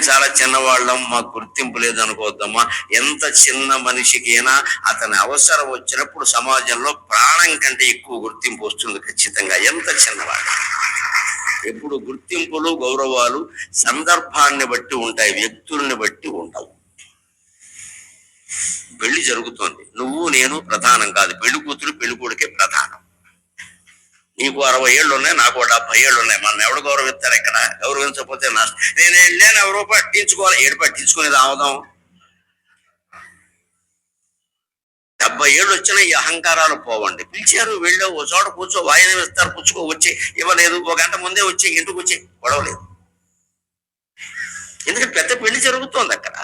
మేము చాలా చిన్నవాళ్ళం మాకు గుర్తింపు లేదు అనుకోవద్దమ్మా ఎంత చిన్న మనిషికైనా అతని అవసరం వచ్చినప్పుడు సమాజంలో ప్రాణం కంటే ఎక్కువ గుర్తింపు వస్తుంది ఖచ్చితంగా. ఎంత చిన్నవాడు ఎప్పుడు గుర్తింపులు గౌరవాలు సందర్భాన్ని బట్టి ఉంటాయి వ్యక్తుల్ని బట్టి ఉండవు. పెళ్ళి జరుగుతోంది. నువ్వు నేను ప్రధానం కాదు. పెళ్ళి కూతురు పెళ్ళి కొడుకే ప్రధానం. నీకు అరవై ఏళ్ళు ఉన్నాయి నాకు డెబ్బై ఏళ్ళు ఉన్నాయి మన ఎవడు గౌరవిస్తారు ఇక్కడ? గౌరవించకపోతే నా నేను వెళ్ళాను ఎవరో పట్టించుకోవాలి. ఏడు పట్టించుకునేది ఆవుదాం డెబ్బై ఏళ్ళు వచ్చిన ఈ అహంకారాలు పోవండి. పిలిచారు వెళ్ళావు ఓ చోట కూర్చో వాయిన ఇస్తారు పుచ్చుకో వచ్చి ఇవ్వలేదు. ఒక గంట ముందే వచ్చి ఇంటికి వచ్చి గొడవలేదు. ఎందుకంటే పెద్ద పెళ్ళి జరుగుతోంది అక్కడ.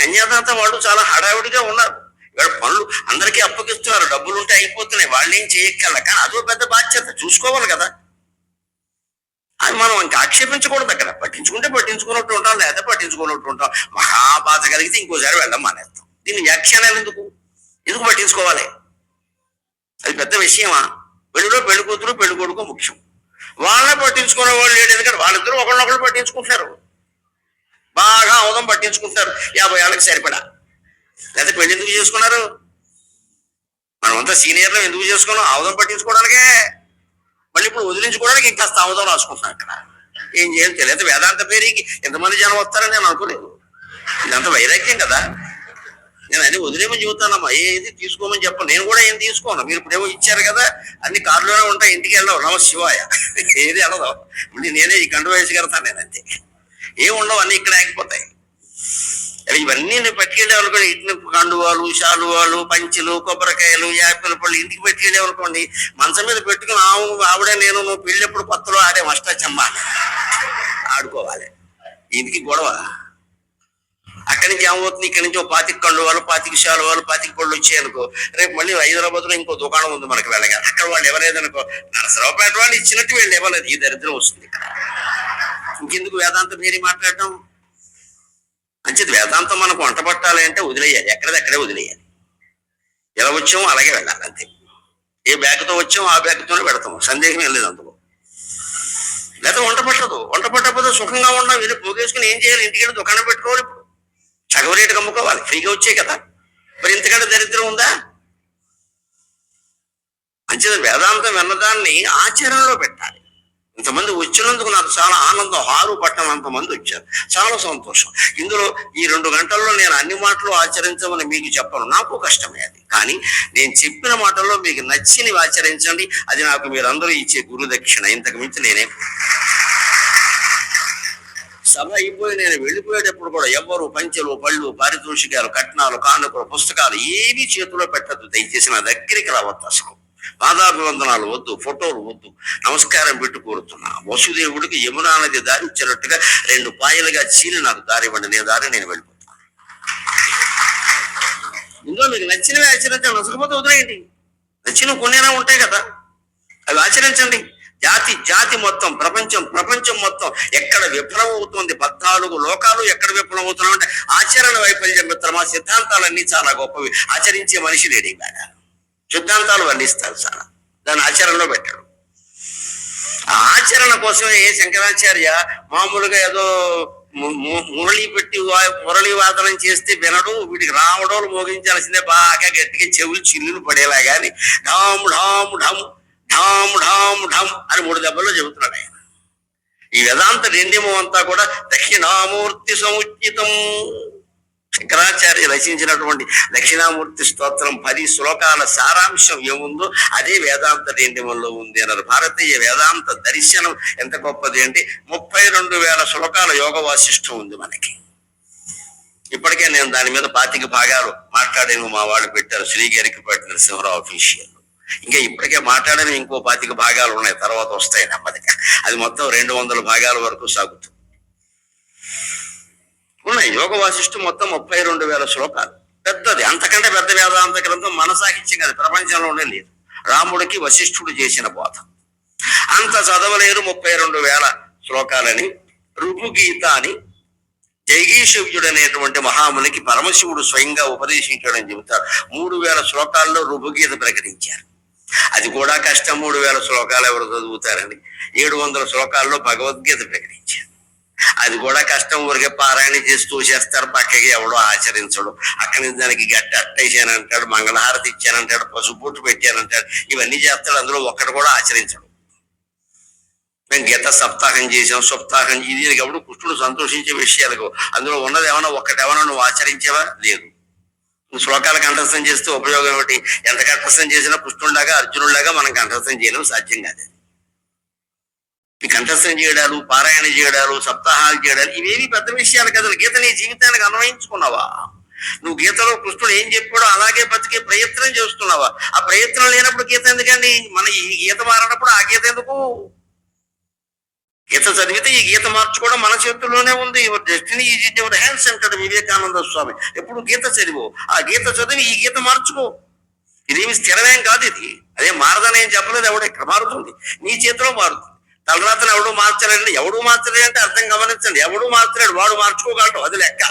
కన్యాదాత వాళ్ళు చాలా హడావిడిగా ఉన్నారు. ఇక్కడ పనులు అందరికీ అప్పగిస్తున్నారు డబ్బులు ఉంటే అయిపోతున్నాయి. వాళ్ళు ఏం చేయక్కర్ల. కానీ అదో పెద్ద బాధ్యత. చూసుకోవాలి కదా. అది మనం ఇంకా ఆక్షేపించకూడదు అక్కడ. పట్టించుకుంటే పట్టించుకున్నట్టు ఉంటాం. లేదా పట్టించుకున్నట్టు ఉంటాం. మహాబాధ కలిగితే ఇంకోసారి వెళ్ళడం మానేస్తాం. దీన్ని వ్యాఖ్యానాలు ఎందుకు? ఎందుకు పట్టించుకోవాలి? అది పెద్ద విషయమా? పెళ్ళిలో పెళ్ళి కూతురు పెళ్ళి కొడుకు ముఖ్యం. వాళ్ళని పట్టించుకునే వాళ్ళు లేడు. ఎందుకంటే వాళ్ళిద్దరూ ఒకళ్ళొకళ్ళు పట్టించుకుంటున్నారు. బాగా అవదం పట్టించుకుంటారు యాభై ఏళ్ళకి సరిపడా. లేకపోతే పెళ్ళి ఎందుకు చేసుకున్నారు? మనమంతా సీనియర్లు ఎందుకు చేసుకున్నాం? అవదం పట్టించుకోవడానికే. మళ్ళీ ఇప్పుడు వదిలించుకోవడానికి ఇంకా అవదం రాసుకుంటున్నాం ఇక్కడ. ఏం చేయాలి తెలియదు. వేదాంత పేరుకి ఎంతమంది జనం వస్తారని నేను అనుకోలేదు. ఇదంతా వైరాగ్యం కదా. నేను అన్ని వదిలేమని చెబుతానమ్మా ఏది తీసుకోమని చెప్పను. నేను కూడా ఏం తీసుకోను. మీరు ఇప్పుడేమో ఇచ్చారు కదా. అన్ని కార్లోనే ఉంటాయి. ఇంటికి వెళ్ళవు నమ శివాయ. ఏది వెళ్ళదు నేనే ఈ గండు వయసు కడతాను నేను అంతే. ఏం ఉండవు. అన్ని ఇక్కడ ఆగిపోతాయి. ఇవన్నీ నేను పట్టుకెళ్ళామనుకోండి ఇట్ల కండువాలు శాలువాలు పంచులు కొబ్బరికాయలు యాపిల్ పళ్ళు ఇంటికి పట్టుకెళ్ళామనుకోండి మంచం మీద పెట్టుకుని ఆవు ఆవిడే నేను నువ్వు పెళ్ళప్పుడు కొత్తలో ఆడే అష్టాచమ్మ ఆడుకోవాలి. ఇంటికి గొడవ. అక్కడి నుంచి ఏమవుతుంది? ఇక్కడి నుంచి ఓ పాతిక కండువాలు పాతిక శాలువాలు పాతిక పళ్ళు వచ్చాయనుకో రేపు మళ్ళీ హైదరాబాద్లో ఇంకో దుకాణం ఉంది మనకి వెళ్ళగా అక్కడ వాళ్ళు ఇవ్వలేదనుకో. నరసరావుపేట వాళ్ళు ఇచ్చినట్టు వీళ్ళు ఇవ్వలేదు. ఈ దరిద్రం వస్తుంది ఇక్కడ. ఇంకెందుకు వేదాంతం మీరి మాట్లాడటం? మంచిది వేదాంతం మనకు వంట పట్టాలి అంటే వదిలేయాలి. ఎక్కడదక్కడే వదిలేయాలి. ఎలా వచ్చామో అలాగే వెళ్ళాలి అంతే. ఏ బ్యాగ్తో వచ్చామో ఆ బ్యాగ్తోనే పెడతాము సందేహం ఏం లేదు అందులో. లేదా వంట పట్టదు. వంట పట్టకపోతే సుఖంగా ఉన్నాం వెళ్ళి పోగేసుకుని ఏం చేయాలి? ఇంటికి దుకాణం పెట్టుకోవాలి ఇప్పుడు. సగం రేటుకి అమ్ముకోవాలి. ఫ్రీగా వచ్చాయి కదా. మరి ఇంతకంటే దరిద్రం ఉందా? మంచిది వేదాంతం విన్నదాన్ని ఆచరణలో పెట్టాలి. ఇంతమంది వచ్చినందుకు నాకు చాలా ఆనందం. హారు పట్టణం అంతమంది వచ్చారు. చాలా సంతోషం. ఇందులో ఈ రెండు గంటల్లో నేను అన్ని మాటలు ఆచరించమని మీకు చెప్పను. నాకు కష్టమే అది. కానీ నేను చెప్పిన మాటల్లో మీకు నచ్చినవి ఆచరించండి. అది నాకు మీరందరూ ఇచ్చే గురుదక్షిణ ఇంతకు మించి నేనే సభ అయిపోయి నేను వెళ్ళిపోయేటప్పుడు కూడా ఎవ్వరు పంచెలు పళ్ళు పారితోషికాలు కట్నాలు కానుకలు పుస్తకాలు ఏమీ చేతిలో పెట్టద్దు. దయచేసి నా దగ్గరికి రావద్దు అసలు. పాదాభివందనాలు వద్దు ఫోటోలు వద్దు నమస్కారం పెట్టు కోరుతున్నా. వసుదేవుడికి యమునా నది దారి ఇచ్చినట్టుగా రెండు పాయలుగా చీలి నాకు దారి ఇవ్వండి నేను దారి నేను వెళ్ళిపోతాను. ఇందులో మీకు నచ్చినవి ఆచరించండి నచ్చకపోతే వదిలేయండి. నచ్చినవి కొన్నేనా ఉంటాయి కదా. అవి ఆచరించండి. జాతి జాతి మొత్తం ప్రపంచం ప్రపంచం మొత్తం ఎక్కడ విఫలం అవుతుంది పద్నాలుగు లోకాలు ఎక్కడ విఫలం అవుతున్నాం అంటే ఆచరణ వైఫల్యం మిత్రమా సిద్ధాంతాలన్నీ చాలా గొప్పవి. ఆచరించే మనిషి లేడు ఇవాళ సిద్ధాంతాలు వర్ణిస్తారు చాలా. దాన్ని ఆచరణలో పెట్టాడు ఆ ఆచరణ కోసమే ఏ శంకరాచార్య మామూలుగా ఏదో ము- ము- మురళి పెట్టి మురళి వాదనం చేస్తే వినడు వీటికి రావడం మోగించాల్సిందే బాగా గట్టిగా చెవులు చిల్లులు పడేలా గాని ఢామ్ ఢామ్ ఢమ్ ఢామ్ ఢామ్ ఢమ్ అని మూడు దెబ్బల్లో చెబుతున్నాడు ఆయన. ఈ వేదాంత రెండేమో అంతా కూడా దక్షిణామూర్తి సముచితం శంకరాచార్య రచించినటువంటి దక్షిణామూర్తి స్తోత్రం పది శ్లోకాల సారాంశం ఏముందో అదే వేదాంత రెండెములో ఉంది అన్నారు. భారతీయ వేదాంత దర్శనం ఎంత గొప్పది అంటే ముప్పై రెండు వేల శ్లోకాల యోగ వాసిష్టం ఉంది మనకి. ఇప్పటికే నేను దాని మీద పాతిక భాగాలు మాట్లాడాను మా వాళ్ళు పెట్టారు శ్రీగరికపేట నరసింహరావు అఫీషియల్. ఇంకా ఇప్పటికే మాట్లాడని ఇంకో పాతిక భాగాలు ఉన్నాయి తర్వాత వస్తాయి నెమ్మదిగా. అది మొత్తం రెండు వందల భాగాల వరకు సాగుతుంది. ఉన్నాయి. యోగ వాసిష్ఠు మొత్తం ముప్పై రెండు వేల శ్లోకాలు. పెద్దది. అంతకంటే పెద్ద వేదాంత గ్రంథం మన సాహిత్యం కాదు. ప్రపంచంలోనే లేదు. రాముడికి వశిష్ఠుడు చేసిన బోధ. అంత చదవలేరు ముప్పై రెండు వేల శ్లోకాలని. రుపుగీత అని జైగీషవ్యుడు అనేటువంటి మహామునికి పరమశివుడు స్వయంగా ఉపదేశించాడని చెబుతారు. మూడు వేల శ్లోకాల్లో రుపుగీత ప్రకటించారు. అది కూడా కష్టం. మూడు వేల శ్లోకాలు ఎవరు చదువుతారని. ఏడు వందల శ్లోకాల్లో భగవద్గీత ప్రకటించారు. అది కూడా కష్టం ఊరికే పారాయణ చేసి తోసేస్తారు పక్కకి ఎవడో ఆచరించడు. అక్కడి నుంచి దానికి గట్టి అట్టేసానంటాడు మంగళహారతి ఇచ్చానంటాడు పసుపు బొట్టు పెట్టానంటాడు. ఇవన్నీ చేస్తాడు. అందులో ఒక్కడు కూడా ఆచరించడు. మేము గీత సప్తాహం చేసాం సప్తాహం ఇది ఎవడు కృష్ణుడు సంతోషించే విషయాలకు. అందులో ఉన్నది ఏమైనా ఒక్కటేమైనా నువ్వు ఆచరించేవా? లేదు. నువ్వు శ్లోకాలు కంఠస్థం చేస్తే ఉపయోగం ఏమిటి? ఎంత కంఠస్థం చేసినా కృష్ణుడిలాగా అర్జునుడిలాగా మనం కంఠస్థం చేయడం సాధ్యం కాదు. కంఠస్థం చేయడాలు పారాయణ చేయడాలు సప్తాహాలు చేయడాలు ఇవేవి పెద్ద విషయాలు కదా. గీత నీ జీవితానికి అన్వయించుకున్నావా? నువ్వు గీతలో కృష్ణుడు ఏం చెప్పాడో అలాగే బతికే ప్రయత్నం చేస్తున్నావా? ఆ ప్రయత్నం లేనప్పుడు గీత ఎందుకండి? మన ఈ గీత మారినప్పుడు ఆ గీత ఎందుకు? గీత చదివితే ఈ గీత మార్చుకోవడం మన చేతుల్లోనే ఉంది. Your destiny is in your hands అంటారు వివేకానంద స్వామి. ఎప్పుడు గీత చదివో ఆ గీత చదివి ఈ గీత మార్చుకో. ఇదేమి స్థిరమేం కాదు ఇది. అదే మారదని ఏం చెప్పలేదు ఎవడు ఇక్కడ మారుతుంది. నీ చేతిలో మారుతుంది. తలరాతను ఎవడు మార్చలేదు ఎవడు మార్చలేదు అంటే అర్థం గమనించండి. ఎవడు మార్చలేడు. వాడు మార్చుకోగలడు. అది లెక్క.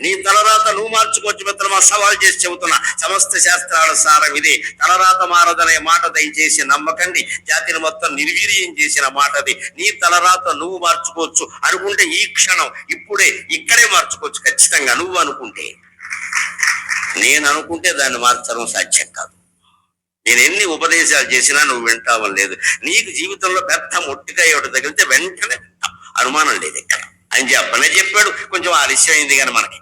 నీ తలరాత నువ్వు మార్చుకోవచ్చు మిత్రమా? సవాల్ చేసి చెబుతున్నా. సమస్త శాస్త్రాల సారం ఇది. తలరాత మారదనే మాట దయచేసి నమ్మకండి. జాతిని మొత్తం నిర్వీర్యం చేసిన మాటది నీ తలరాత నువ్వు మార్చుకోవచ్చు అనుకుంటే ఈ క్షణం ఇప్పుడే ఇక్కడే మార్చుకోవచ్చు ఖచ్చితంగా. నువ్వు అనుకుంటే. నేను అనుకుంటే దాన్ని మార్చడం సాధ్యం కాదు. నేను ఎన్ని ఉపదేశాలు చేసినా నువ్వు వింటావని లేదు. నీకు జీవితంలో పెద్ద మొట్టిగా ఒకటి తగిలితే వెంటనే అనుమానం లేదు ఇక్కడ. అని చెప్పనే చెప్పాడు. కొంచెం ఆలస్యం అయింది కానీ మనకి.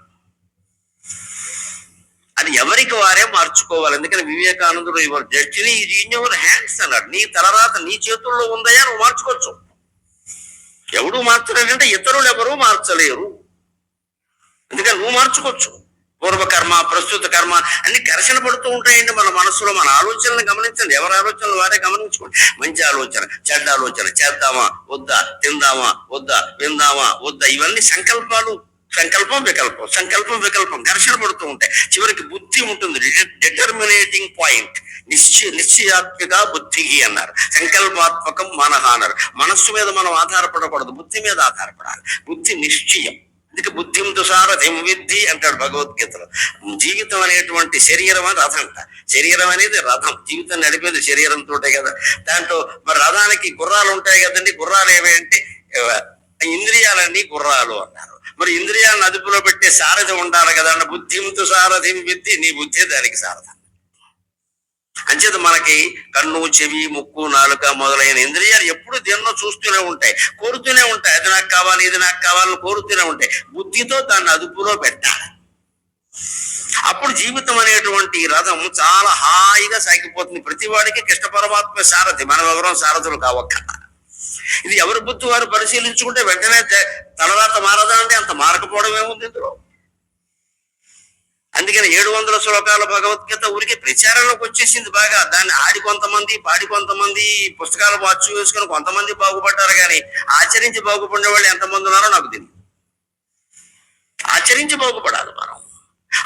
అది ఎవరికి వారే మార్చుకోవాలి. ఎందుకని వివేకానందుడు యువర్ జడ్జిని ఇది ఇన్ యువర్ హ్యాండ్స్ అన్నాడు. నీ తలరాత నీ చేతుల్లో ఉందయా నువ్వు మార్చుకోవచ్చు. ఎవడు మార్చలేదంటే ఇతరులు ఎవరూ మార్చలేరు. ఎందుకని నువ్వు మార్చుకోవచ్చు. పూర్వకర్మ ప్రస్తుత కర్మ అన్ని ఘర్షణ పడుతూ ఉంటాయండి మన మనసులో. మన ఆలోచనలు గమనించండి. ఎవరి ఆలోచనలు వారే గమనించుకోండి. మంచి ఆలోచన చెడ్డ ఆలోచన చేద్దామా వద్దా తిందామా వద్దా విందామా వద్దా ఇవన్నీ సంకల్పాలు సంకల్పం వికల్పం సంకల్పం వికల్పం ఘర్షణ పడుతూ ఉంటాయి. చివరికి బుద్ధి ఉంటుంది. Determining point. నిశ్చయ నిశ్చయాత్మిక బుద్ధి అన్నారు. సంకల్పాత్మకం మనహ అన్నారు. మనస్సు మీద మనం ఆధారపడకూడదు. బుద్ధి మీద ఆధారపడాలి. బుద్ధి నిశ్చయం. అందుకే బుద్ధింతు సారథిం విద్ధి అంటాడు భగవద్గీతలో. జీవితం అనేటువంటి శరీరం అని రథం అంట. శరీరం అనేది రథం. జీవితం నడిపేది శరీరంతో కదా. దాంట్లో మరి రథానికి గుర్రాలు ఉంటాయి కదండి. గుర్రాలు ఏవి అంటే ఇంద్రియాలన్నీ గుర్రాలు అన్నారు మరి ఇంద్రియాలను అదుపులో పెట్టే సారథి ఉండాలి కదా అంటే బుద్ధింతో సారథిం విద్ధి నీ బుద్ధి దానికి సారథం. అంచేత మనకి కన్ను చెవి ముక్కు నాలుక మొదలైన ఇంద్రియాలు ఎప్పుడు దేన్నో చూస్తూనే ఉంటాయి కోరుతూనే ఉంటాయి. అది నాకు కావాలి ఇది నాకు కావాలని కోరుతూనే ఉంటాయి. బుద్ధితో దాన్ని అదుపులో పెట్టాలి. అప్పుడు జీవితం అనేటువంటి రథం చాలా హాయిగా సాగిపోతుంది. ప్రతి వాడికి కృష్ణ పరమాత్మ సారథి మనం ఎవరం సారథులు కావక్క. ఇది ఎవరి బుద్ధి వారు పరిశీలించుకుంటే వెంటనే జ- తలరాత మారదా అంటే అంత మారకపోవడం ఏముంది ఇందులో? అందుకని ఏడు వందల శ్లోకాల భగవద్గీత ఊరికి ప్రచారంలోకి వచ్చేసింది బాగా. దాన్ని ఆడి కొంతమంది పాడి కొంతమంది పుస్తకాలు వాచ్ వేసుకొని కొంతమంది బాగుపడ్డారు కానీ ఆచరించి బాగుపడిన వాళ్ళు ఎంతమంది ఉన్నారో నాకు తెలియదు ఆచరించి బాగుపడాలి మనం.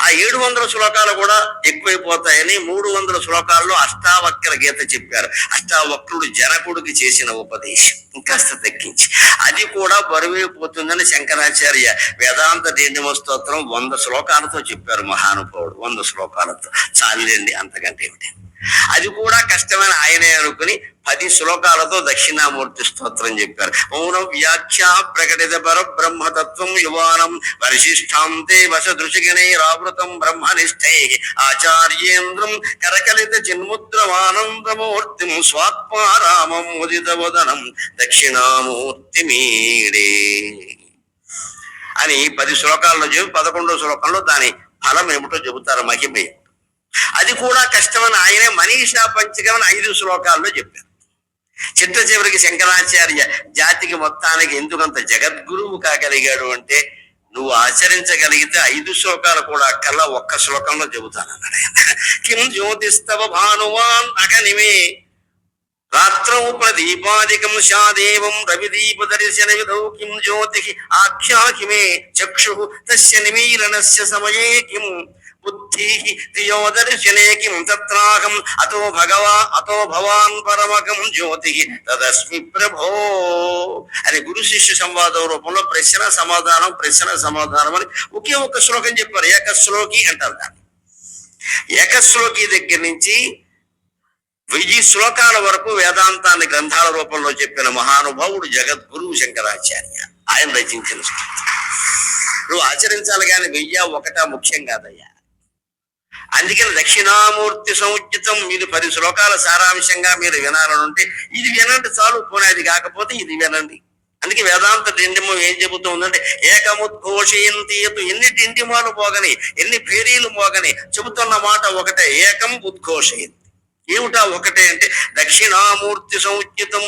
ఆ ఏడు వందల శ్లోకాలు కూడా ఎక్కువైపోతాయని మూడు వందల శ్లోకాల్లో అష్టావక్ర గీత చెప్పారు. అష్టావక్రుడు జనకుడికి చేసిన ఉపదేశం. ఇంకాస్త తగ్గించి. అది కూడా బరువైపోతుందని శంకరాచార్య వేదాంత దేనిమ స్తోత్రం వంద శ్లోకాలతో చెప్పారు మహానుభావుడు. వంద శ్లోకాలతో. చాలండి అంతకంటే ఏమిటి? అది కూడా కష్టమైన ఆయనే అనుకుని పది శ్లోకాలతో దక్షిణామూర్తి స్తోత్రం చెప్పారు. మౌనం వ్యాఖ్యా ప్రకటిత పరబ్రహ్మతత్వం యువానం వర్షిష్టాంతే వసదృశిగణై రావృతం బ్రహ్మనిష్టై ఆచార్యేంద్రం కరకలిత చిన్ముద్రమానందమూర్తిం స్వాత్మారామం ఉదిత వదనం దక్షిణామూర్తి మీడే. అని పది శ్లోకాల్లో చెప్పి పదకొండో శ్లోకంలో దాని ఫలం ఏమిటో చెబుతారు మహిమ అది కూడా కష్టమని ఆయనే మనీషా పంచకమని ఐదు శ్లోకాల్లో చెప్పారు. చిట్ట చివరికి శంకరాచార్య జాతికి మొత్తానికి ఎందుకంత జగద్గురువు కాగలిగాడు అంటే నువ్వు ఆచరించగలిగితే ఐదు శ్లోకాలు కూడా కల ఒక్క శ్లోకంలో చెబుతానన్నాడు ఆయన. కిం జ్యోతిస్తవ భానువాన్ అగనిమే. రాత్రౌ ప్రదీపాదికం శాదేవం రవిదీప దర్శన విధౌ కిం జ్యోతి ఆఖ్యాకిమే. చక్షు తస్య నిమీలనస్య సమయే కిం. బుద్ధి దియోదర్శనేకి తత్రాహం అతో భగవా అతో భవాన్ పరమకం జ్యోతి తదస్మి ప్రభో అని గురు శిష్య సంవాదం రూపంలో ప్రశ్న సమాధానం ప్రశ్న సమాధానం అని ఒకే ఒక శ్లోకం చెప్పారు. ఏకశ్లోకి అంటారు దాన్ని. ఏకశ్లోకి దగ్గర నుంచి వెయ్యి శ్లోకాల వరకు వేదాంతాన్ని గ్రంథాల రూపంలో చెప్పిన మహానుభావుడు జగద్గురువు శంకరాచార్య. ఆయన రచించిన నువ్వు ఆచరించాలి కానీ వెయ్య ఒకట ముఖ్యం కాదయ్యా. అందుకని దక్షిణామూర్తి సముచితం మీరు పది శ్లోకాల సారాంశంగా మీరు వినాలనుంటే ఇది వినండి చాలు పోనేది కాకపోతే ఇది వినండి. అందుకే వేదాంత డిండిమం ఏం చెబుతూ ఉందంటే ఏకముద్ఘోషయంతీయతు ఎన్ని డిండిమాలు పోగని ఎన్ని భేరీలు మోగని చెబుతున్న మాట ఒకటే ఏకం ఉద్ఘోషయంతి. ఏమిటా ఒకటే అంటే దక్షిణామూర్తి సముచితం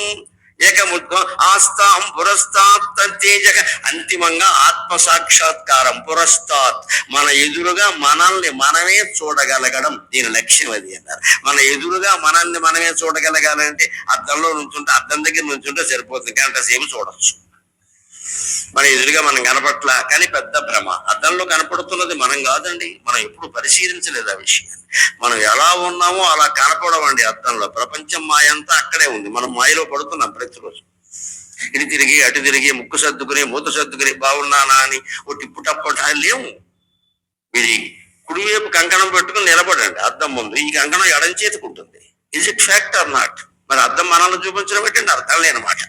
ఏకముద్ఘో ఆస్తాం పురస్తాత్ ప్రత్యేక అంతిమంగా ఆత్మ సాక్షాత్కారం పురస్తాత్. మన ఎదురుగా మనల్ని మనమే చూడగలగడం దీని లక్ష్యం అది అన్నారు. మన ఎదురుగా మనల్ని మనమే చూడగలగాలంటే అద్దంలో నుంచుంటే అద్దం దగ్గర నుంచుంటే సరిపోతుంది. గంట సేపు చూడొచ్చు. మన ఎదురుగా మనం కనపట్ల కానీ పెద్ద భ్రమ. అద్దంలో కనపడుతున్నది మనం కాదండి. మనం ఎప్పుడు పరిశీలించలేదు ఆ విషయాన్ని. మనం ఎలా ఉన్నామో అలా కనపడమండి అద్దంలో. ప్రపంచం మాయంతా అక్కడే ఉంది. మనం మాయలో పడుతున్నాం ప్రతిరోజు. ఇటు తిరిగి అటు తిరిగి ముక్కు సర్దుకుని మూత సర్దుకుని బాగున్నానా అని ఓ టిప్పు టప్పు లేవు. ఇది కుడివైపు కంకణం పెట్టుకుని నిలబడండి అద్దం ముందు. ఈ కంకణం ఎడం చేతికుంటుంది is it fact or not మరి అద్దం మనల్ని చూపించడం ఏంటంటే అర్థం లేనమాట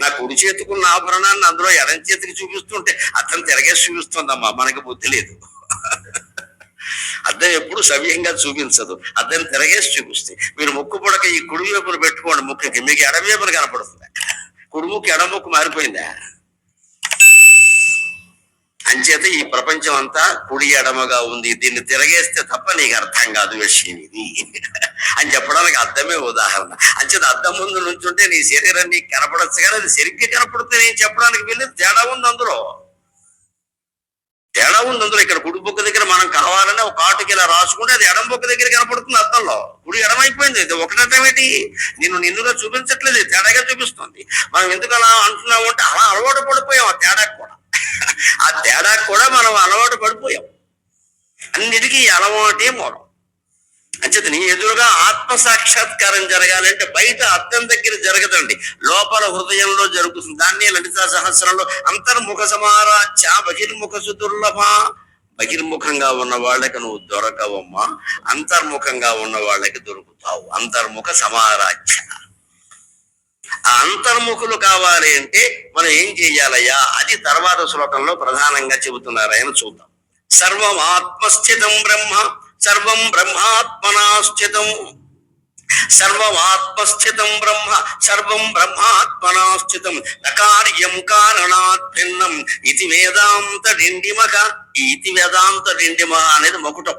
నా కుడి చేతికున్న ఆభరణాన్ని అందులో ఎడం చేతికి చూపిస్తుంటే అర్థం తిరగేసి చూపిస్తుందమ్మా మనకి బుద్ధి లేదు. అద్దం ఎప్పుడు సవ్యంగా చూపించదు. అద్దం తిరగేసి చూపిస్తే మీరు ముక్కు పొడక ఈ కుడి వైపును పెట్టుకోండి ముక్కుకి మీకు ఎడవేపును కనపడుతుంది. కుడి ఎడముకు మారిపోయిందా? అంచేత ఈ ప్రపంచం అంతా కుడి ఎడమగా ఉంది. దీన్ని తిరగేస్తే తప్ప నీకు అర్థం కాదు విషయం ఇది. అని చెప్పడానికి అర్థమే ఉదాహరణ. అంచేత అర్థం ముందు నుంచుంటే నీ శరీరం నీకు కనపడచ్చు కానీ అది సరిగ్గా కనపడితే నేను చెప్పడానికి వెళ్ళి తేడా ఉంది అందులో. తేడా ఉంది అందులో. ఇక్కడ కుడి బొక్క దగ్గర మనం కావాలని ఒక ఆటుకి ఇలా రాసుకుంటే అది ఎడం బొక్క దగ్గర కనపడుతుంది అర్థంలో కుడి ఎడమైపోయింది. ఇది ఒకటంటే ఏంటి నేను నిన్నుగా చూపించట్లేదు. తేడాగా చూపిస్తుంది. మనం ఎందుకు అలా అంటున్నాము అంటే అలా అలవాటు పడిపోయాం ఆ తేడా కూడా. ఆ తేడా కూడా మనం అలవాటు పడిపోయాం. అన్నిటికీ అలవాటే మూలం. అంచేత నీ ఎదురుగా ఆత్మ సాక్షాత్కారం జరగాలంటే బయట అర్థం దగ్గర జరగదండి. లోపల హృదయంలో జరుగుతుంది. దాన్ని లలితా సహస్రంలో అంతర్ముఖ సమారాధ్య బహిర్ముఖ సుదుర్లభా. బహిర్ముఖంగా ఉన్న వాళ్ళకి నువ్వు దొరకవమ్మా. అంతర్ముఖంగా ఉన్న వాళ్ళకి దొరుకుతావు. అంతర్ముఖ సమారాధ్య. ఆ అంతర్ముఖులు కావాలి అంటే మనం ఏం చెయ్యాలయ్యా అది తర్వాత శ్లోకంలో ప్రధానంగా చెబుతున్నారు. ఆయన చూద్దాం. సర్వం ఆత్మస్థితం బ్రహ్మ. సర్వం బ్రహ్మాత్మనా స్థితం సర్వం బ్రహ్మ సర్వం బ్రహ్మాత్మనా స్థితం నకార్యం కారణాత్ భిన్నం. ఇది వేదాంత డిండిమగా ఇది వేదాంత డిండిమ అనేది మొకుటం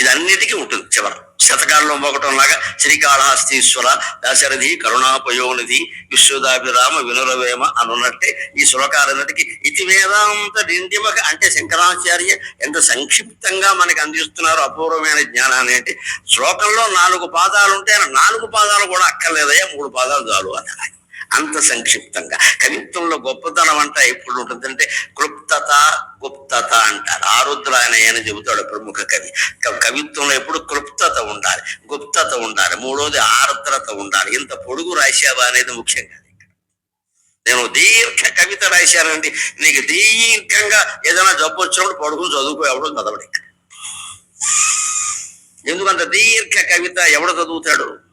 ఇదన్నిటికీ ఉంటుంది చివర. శతకాల్లో మొగటం లాగా శ్రీకాళహస్తీశ్వర దశరథి కరుణాపయోనిధి విశ్వదాభిరామ వినురవేమ అనున్నట్టే ఈ శ్లోకాలన్నిటికీ ఇతి వేదాంత నిందిమక అంటే శంకరాచార్య ఎంత సంక్షిప్తంగా మనకి అందిస్తున్నారు అపూర్వమైన జ్ఞానాన్ని అంటే శ్లోకంలో నాలుగు పాదాలు ఉంటే నాలుగు పాదాలు కూడా అక్కర్లేదయ్యా మూడు పాదాలు చాలు అన్నారు అంత సంక్షిప్తంగా. కవిత్వంలో గొప్పతనం అంట ఎప్పుడు ఉంటుందంటే క్లుప్తత గుప్తత అంటారు. ఆరుద్ర ఆయన చెబుతాడు ప్రముఖ కవి. కవిత్వంలో ఎప్పుడు క్లుప్తత ఉండాలి. గుప్తత ఉండాలి. మూడోది ఆర్ద్రత ఉండాలి. ఇంత పొడుగు రాశావా అనేది ముఖ్యంగా నేను దీర్ఘ కవిత రాశానండి. నీకు దీర్ఘంగా ఏదైనా జబ్బు వచ్చినప్పుడు పడుకుని చదువుకోవడం చదవడు ఇక్కడ. ఎందుకంత దీర్ఘ కవిత ఎవడు చదువుతాడు?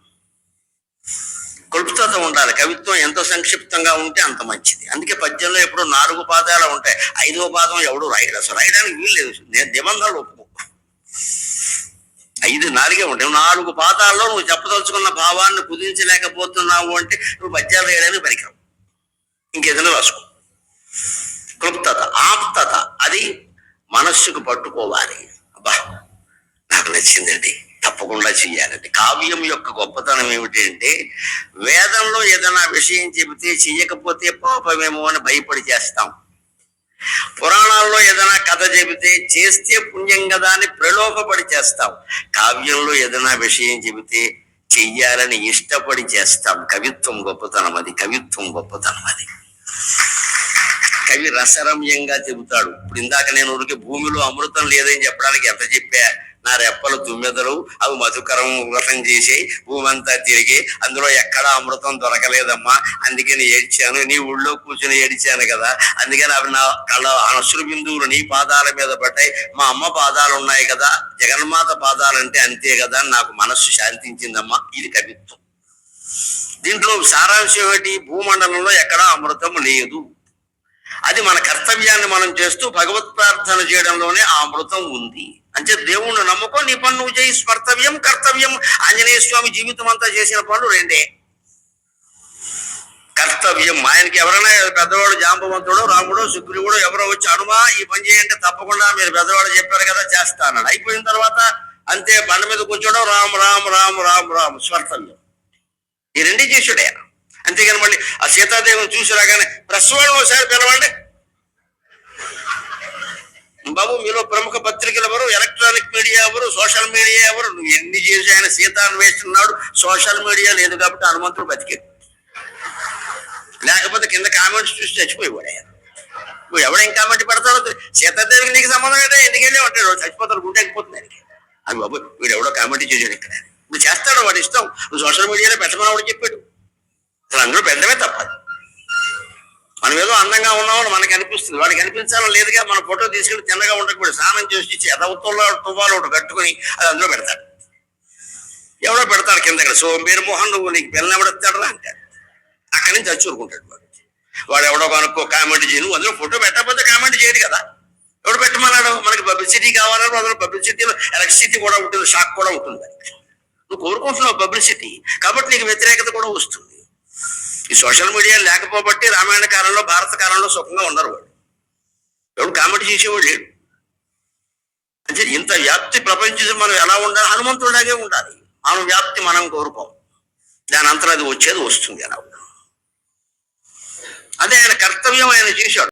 క్లుప్తత ఉండాలి. కవిత్వం ఎంత సంక్షిప్తంగా ఉంటే అంత మంచిది. అందుకే పద్యంలో ఎప్పుడు నాలుగు పాదాలు ఉంటాయి. ఐదవ పాదం ఎవడు రాయడు. అసలు రాయడానికి వీలు లేదు. నేను నిబంధనలు ఒప్పుకో. ఐదు నాలుగే ఉంటాయి. నాలుగు పాదాల్లో నువ్వు చెప్పదలుచుకున్న భావాన్ని కుదించలేకపోతున్నావు అంటే నువ్వు పద్యాలు రాయడానికి పనికిరావు ఇంకేదైనా రాసుకో. క్లుప్తత ఆప్తత అది మనస్సుకు పట్టుకోవాలి. అబ్బా నాకు నచ్చిందండి. తప్పకుండా చెయ్యాలండి. కావ్యం యొక్క గొప్పతనం ఏమిటంటే వేదంలో ఏదైనా విషయం చెబితే చెయ్యకపోతే పాపమేమో అని భయపడి చేస్తాం. పురాణాల్లో ఏదైనా కథ చెబితే చేస్తే పుణ్యం కదా అని ప్రలోభపడి చేస్తాం. కావ్యంలో ఏదైనా విషయం చెబితే చెయ్యాలని ఇష్టపడి చేస్తాం. కవిత్వం గొప్పతనం అది కవిత్వం గొప్పతనం అది. కవి రసరమ్యంగా చెబుతాడు. ఇప్పుడు ఇందాక నేను ఊరికి భూమిలో అమృతం లేదని చెప్పడానికి ఎంత చెప్పా? నా రెప్పలు తుమ్మెదలు అవి మధుకరం వ్రతం చేసి భూమంతా తిరిగి అందులో ఎక్కడా అమృతం దొరకలేదమ్మా. అందుకని ఏడ్చాను. నీ ఊళ్ళో కూర్చుని ఏడిచాను కదా. అందుకని అవి నా కళ్ళ అనశ్రు బిందువులు నీ పాదాల మీద పడ్డాయి. మా అమ్మ పాదాలు ఉన్నాయి కదా. జగన్మాత పాదాలంటే అంతే కదా. నాకు మనస్సు శాంతించిందమ్మా. ఇది కవిత్వం. దీంట్లో సారాంశం ఏంటి భూమండలంలో ఎక్కడా అమృతం లేదు. అది మన కర్తవ్యాన్ని మనం చేస్తూ భగవత్ ప్రార్థన చేయడంలోనే ఆ అమృతం ఉంది. అంటే దేవుణ్ణి నమ్ముకో నీ పని నువ్వు చేయి స్మర్తవ్యం కర్తవ్యం. ఆంజనేయ స్వామి జీవితం అంతా చేసిన పనులు రెండే. కర్తవ్యం. ఆయనకి ఎవరైనా పెద్దవాడు జాంబవంతుడో రాముడు సుగ్రీవుడు ఎవరో వచ్చి అనుమా ఈ పని చేయంటే తప్పకుండా మీరు పెద్దవాడు చెప్పారు కదా చేస్తానని. అయిపోయిన తర్వాత అంతే బండ మీద కూర్చోడం రామ్ రామ్ రామ్ రామ్ రామ్ స్మర్తవ్యం. ఈ రెండే చేసుడే అంతేగాని మళ్ళీ ఆ సీతాదేవిని చూసి రాగానే ప్రెస్ వాళ్ళు ఒకసారి పిలవండి. బాబు మీలో ప్రముఖ పత్రికలు ఎవరు? ఎలక్ట్రానిక్ మీడియా ఎవరు? సోషల్ మీడియా ఎవరు? నువ్వు ఎన్ని చేసి ఆయన సీత అన్వేషిస్తున్నాడు సోషల్ మీడియా లేదు కాబట్టి హనుమంతుడు బతికాడు లేకపోతే కింద కామెంట్స్ చూసి చచ్చిపోయేవాడు ఆయన. నువ్వు ఎవడేం కామెంట్ పెడతాడో సీతాదేవికి నీకు సంబంధం అయితే ఎందుకెళ్ళి ఉంటాడు చచ్చిపోతాడు గుండె అయిపోతుంది ఆయనకి. అది బాబు వీడు ఎవడో కామెంట్ చేశాడు ఇక్కడ. నువ్వు చేస్తాడు వాడి ఇష్టం. నువ్వు సోషల్ మీడియాలో పెట్టమని వాడు చెప్పాడు. అసలు అందరూ పెట్టడమే తప్పదు మనం ఏదో అందంగా ఉన్నామని మనకి అనిపిస్తుంది. వాడికి అనిపించాలని లేదుగా మన ఫోటో తీసుకెళ్ళి తిన్నగా ఉండకూడదు. స్నానం చేసి ఎదవతుల్లో తువ్వాలు ఒకటి కట్టుకుని అది అందులో పెడతాడు. ఎవడో పెడతాడు కింద సో మీరు మోహన్ నువ్వు నీకు పిల్లలు ఎవడెత్తాడు అంటాడు. అక్కడి నుంచి చచ్చూరుకుంటాడు వాడు. వాడు ఎవడో కనుక్కో కామెంట్ చేయను అందులో ఫోటో పెట్టకపోతే కామెంట్ చేయడు కదా. ఎవడు పెట్టమన్నాడు? మనకి పబ్లిసిటీ కావాలని అందులో పబ్లిసిటీలో ఎలక్ట్రిసిటీ కూడా ఉంటుంది షాక్ కూడా ఉంటుంది. నువ్వు కోరుకుంటున్నావు పబ్లిసిటీ. కాబట్టి నీకు వ్యతిరేకత కూడా వస్తుంది. ఈ సోషల్ మీడియా లేకపోబట్టి రామాయణ కాలంలో భారత కాలంలో సుఖంగా ఉన్నారు వాడు ఎవడు కామెంట్ చేసేవాడు లేడు. అంటే ఇంత వ్యాప్తి ప్రపంచం మనం ఎలా ఉండాలి? హనుమంతుడిలాగే ఉండాలి. మనం వ్యాప్తి మనం కోరుకోం. దాని అంతరం అది వచ్చేది వస్తుంది అలా. అదే ఆయన కర్తవ్యం ఆయన చేశాడు.